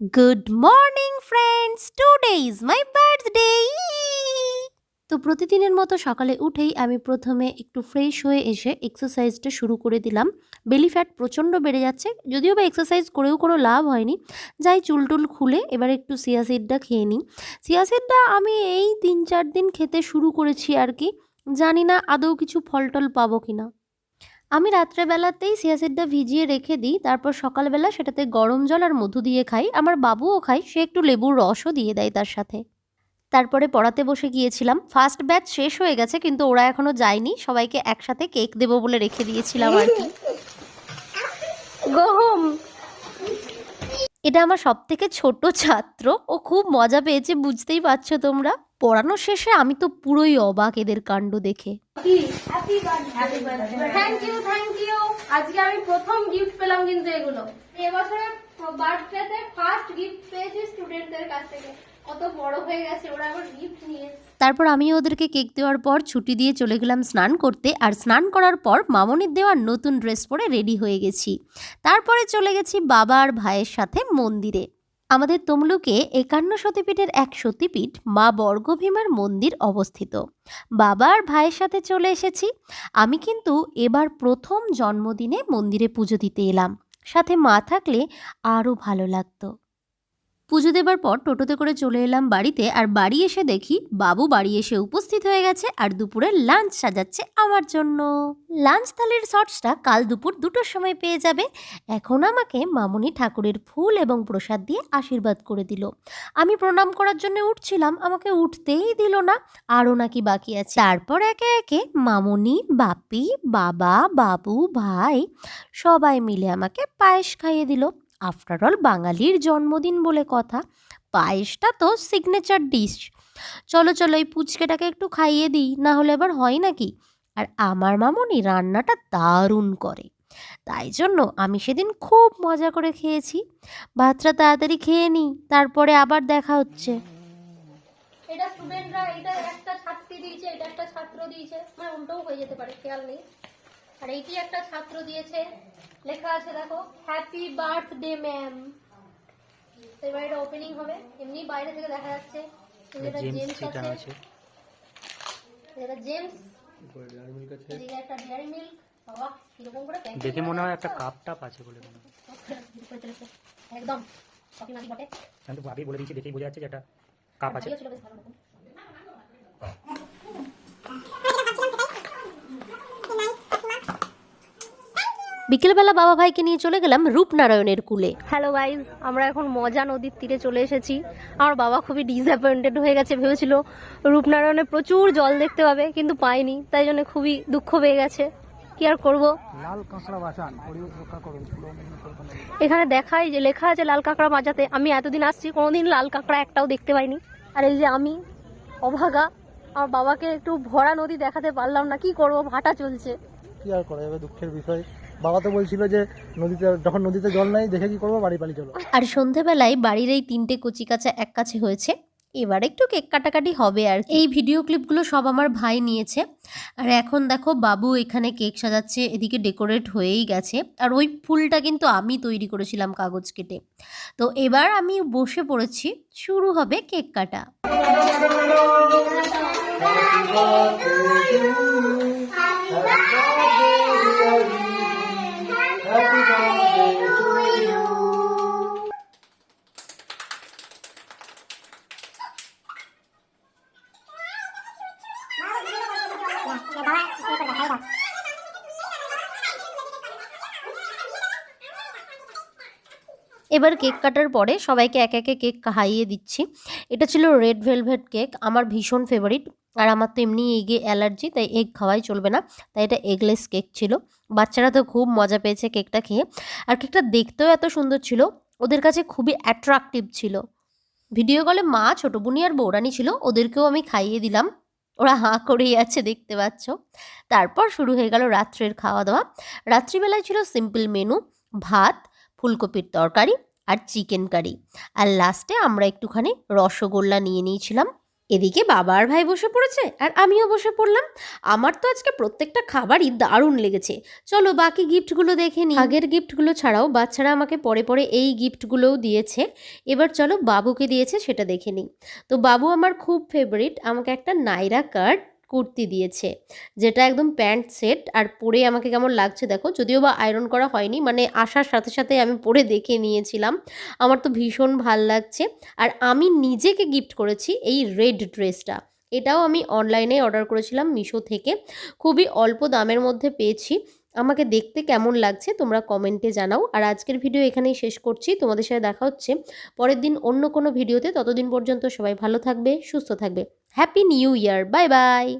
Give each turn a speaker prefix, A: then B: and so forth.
A: Good morning friends today is my birthday তো প্রতিদিনের মতো সকালে উঠেই আমি প্রথমে একটু ফ্রেশ হয়ে এসে এক্সারসাইজটা শুরু করে দিলাম। বেলি ফ্যাট প্রচণ্ড বেড়ে যাচ্ছে। যদিও বা এক্সারসাইজ করেও কোনো লাভ হয়নি। যাই চুল টুল খুলে এবার একটু সিয়াসিডটা খেয়ে নিই। সিয়াসিডটা আমি এই তিন চার দিন খেতে শুরু করেছি আর কি। জানি না আদৌ কিছু ফল টল পাবো কিনা। আমি রাত্রেবেলাতেই সিয়াসিডটা ভিজিয়ে রেখে দিই, তারপর সকালবেলা সেটাতে গরম জল আর মধু দিয়ে খাই, আমার বাবুও খায়, সে একটু লেবুর রসও দিয়ে দেয় তার সাথে। তারপরে পড়াতে বসে গিয়েছিলাম। ফার্স্ট ব্যাচ শেষ হয়ে গেছে, কিন্তু ওরা এখনও যায়নি, সবাইকে একসাথে কেক দেবো বলে রেখে দিয়েছিলাম আর কি। এটা আমার সব থেকে ছোট ছাত্র। ও খুব মজা পেয়েছে বুঝতেই পারছ তোমরা। পড়ানো শেষে আমি তো পুরোই অবাক এদের কাণ্ড দেখে।
B: থ্যাংক ইউ থ্যাংক ইউ আজকে আমি প্রথম গিফট পেলাম কিন্তু এগুলো। এবছরে বার্থডেতে ফার্স্ট গিফট পেয়েছি স্টুডেন্টদের কাছ থেকে।
A: তারপর আমি ওদেরকে কেক দেওয়ার পর ছুটি দিয়ে চলে গেলাম স্নান করতে, আর স্নান করার পর মামনির দেওয়ার নতুন ড্রেস পরে রেডি হয়ে গেছি। তারপরে চলে গেছি বাবা আর ভাইয়ের সাথে মন্দিরে। আমাদের তমলুকে একান্ন সতীপীঠের এক সতীপীঠ মা বর্গভীমার মন্দির অবস্থিত। বাবা আর ভাইয়ের সাথে চলে এসেছি। আমি কিন্তু এবার প্রথম জন্মদিনে মন্দিরে পুজো দিতে এলাম। সাথে মা থাকলে আরও ভালো লাগতো। পুজো দেবার পর টোটোতে করে চলে এলাম বাড়িতে আর বাড়ি এসে দেখি বাবু বাড়ি এসে উপস্থিত হয়ে গেছে আর দুপুরে লাঞ্চ সাজাচ্ছে আমার জন্য। লাঞ্চ থালির শর্টসটা কাল দুপুর দুটোর সময় পেয়ে যাবে। এখন আমাকে মামুনি ঠাকুরের ফুল এবং প্রসাদ দিয়ে আশীর্বাদ করে দিল। আমি প্রণাম করার জন্য উঠছিলাম, আমাকে উঠতেই দিল না, আরও নাকি বাকি আছে। তারপর একে একে মামুনি বাপি বাবা, বাবু, ভাই সবাই মিলে আমাকে পায়েস খাইয়ে দিল। আফটার অল বাঙালির জন্মদিন বলে কথা। পায়েসটা তো সিগনেচার ডিশ চলো চলো, এই পুচকেটাকে একটু খাইয়ে দিই, না হলে আবার হয় নাকি? আর আমার মামনি রান্নাটা দারুণ করে। তাই জন্য আমি সেদিন খুব মজা করে খেয়েছি। ভাতটা তাড়াতাড়ি খেয়ে নিই, তারপরে আবার দেখা হচ্ছে।
B: এটা স্টুডেন্টরা এটা একটা ছাত্রী দিয়েছে, এটা একটা ছাত্র দিয়েছে। মানে উল্টোও হয়ে যেতে পারে, খেয়াল নেই। আর এইটি একটা ছাত্র দিয়েছে। লেখা আছে দেখো হ্যাপি বার্থডে ম্যাম এবার এটা ওপেনিং হবে। এমনি বাইরে থেকে দেখা যাচ্ছে যেটা জেমস আছে। যেটা জেমস এদিকে একটা ডেয়ারি মিল্ক বাবা কীরকম করে
C: দেখে মনে হয় একটা কাপ টাপ আছে বলে মনে
B: একদম। কফি মাটি বটে।
C: আমি তো আগেই বলে দিয়েছি দেখেই বোঝা যাচ্ছে যে একটা কাপ আছে।
B: ছিল বেশ ভালো। রকম
A: বিকেলবেলা বাবা ভাইকে নিয়ে চলে গেলাম রূপনারায়ণের কুলে। হ্যালো গাইজ আমরা এখন মজা নদীর তীরে চলে এসেছি। আমার বাবা খুবই ডিসঅ্যাপয়েন্টেড হয়ে গেছে ভেবেছিল রূপনারায়ণে প্রচুর জল দেখতে পাবে কিন্তু পাইনি তাই জন্য খুবই দুঃখ পেয়ে গেছে। কি আর করব? এখানে দেখাই যে লেখা আছে লাল কাঁকড়া বাজাতে আমি এতদিন আসছি কোনোদিন লাল কাঁকড়া একটাও দেখতে পাইনি। আর এই যে আমি অভাগা আমার বাবাকে একটু ভরা নদী দেখাতে পারলাম না কি করব ভাটা চলছে।
D: কি আর করা যাবে দুঃখের বিষয়। বাবা তো বলছিল যে নদীতে যখন নদীতে জল নাই দেখে কি করব? বাড়ি পালি চলো।
A: আর সন্ধেবেলায় বাড়ির এই তিনটে কচি কাচা এক কাছে হয়েছে। এবার একটু কেক কাটাকাটি হবে আর কি। এই ভিডিও ক্লিপগুলো সব আমার ভাই নিয়েছে। আর এখন দেখো বাবু এখানে কেক সাজাচ্ছে এদিকে ডেকোরেট হয়েই গেছে। আর ওই ফুলটা কিন্তু আমি তৈরি করেছিলাম কাগজ কেটে। তো এবার আমি বসে পড়েছি শুরু হবে কেক কাটা। এবার কেক কাটার পরে সবাইকে এক একে কেক খাইয়ে দিচ্ছি। এটা ছিল রেড ভেলভেট কেক আমার ভীষণ ফেভারিট আর আমার তো এমনি এগে অ্যালার্জি তাই এগ খাওয়াই চলবে না। তাই এটা এগলেস কেক ছিল। বাচ্চারা তো খুব মজা পেয়েছে কেকটা খেয়ে। আর কেকটা দেখতেও এত সুন্দর ছিল। ওদের কাছে খুবই অ্যাট্রাকটিভ ছিল। ভিডিও কলে মা, ছোটো বুনি আর বৌরানি ছিল। ওদেরকেও আমি খাইয়ে দিলাম। ওরা হাঁ করেই আছে, দেখতে পাচ্ছ। তারপর শুরু হয়ে গেল রাত্রের খাওয়া দাওয়া রাত্রিবেলায় ছিল সিম্পল মেনু ভাত, ফুলকপির তরকারি আর চিকেন কারি আর লাস্টে আমরা একটুখানি রসগোল্লা নিয়ে নিয়েছিলাম। এদিকে বাবা আর ভাই বসে পড়েছে আর আমিও বসে পড়লাম। আমার তো আজকে প্রত্যেকটা খাবারই দারুণ লেগেছে। চলো বাকি গিফটগুলো দেখে নিই। আগের গিফটগুলো ছাড়াও বাচ্চারা আমাকে পরে পরে এই গিফটগুলোও দিয়েছে। এবার চলো বাবুকে দিয়েছে সেটা দেখে নিই। তো বাবু আমার খুব ফেভারিট আমাকে একটা নাইরা কার্ড কুর্তি দিয়েছে। যেটা একদম প্যান্ট সেট আর পরে আমাকে কেমন লাগছে দেখো, যদিও বা আয়রন করা হয়নি মানে আসার সাথে সাথে আমি পরে দেখে নিয়েছিলাম। আমার তো ভীষণ ভালো লাগছে। আর আমি নিজেকে গিফট করেছি এই রেড ড্রেসটা এটাও আমি অনলাইনে অর্ডার করেছিলাম মিশো থেকে। খুবই অল্প দামের মধ্যে পেয়েছি। আমাকে দেখতে কেমন লাগছে তোমরা কমেন্টে জানাও। আর আজকের ভিডিও এখানেই শেষ করছি। তোমাদের সাথে দেখা হচ্ছে পরের দিন অন্য কোনো ভিডিওতে ততদিন পর্যন্ত সবাই ভালো থাকবে, সুস্থ থাকবে। Happy new year bye bye